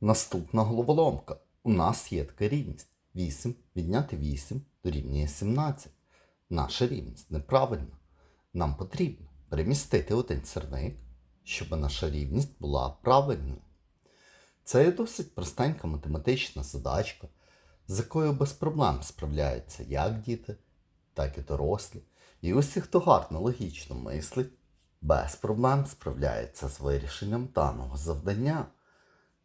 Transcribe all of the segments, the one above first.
Наступна головоломка. У нас є така рівність. 8 відняти 8 дорівнює 17. Наша рівність неправильна. Нам потрібно перемістити один сірник, щоб наша рівність була правильною. Це є досить простенька математична задачка, з якою без проблем справляються як діти, так і дорослі. І усі, хто гарно логічно мислить, без проблем справляється з вирішенням даного завдання.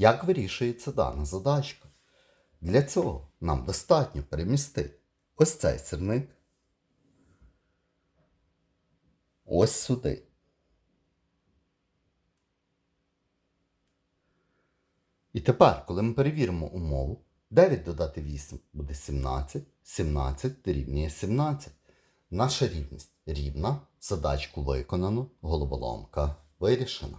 Як вирішується дана задачка? Для цього нам достатньо перемістити ось цей сирник ось сюди. І тепер, коли ми перевіримо умову, 9 додати 8 буде 17, 17 дорівнює 17. Наша рівність рівна, задачку виконано, головоломка вирішена.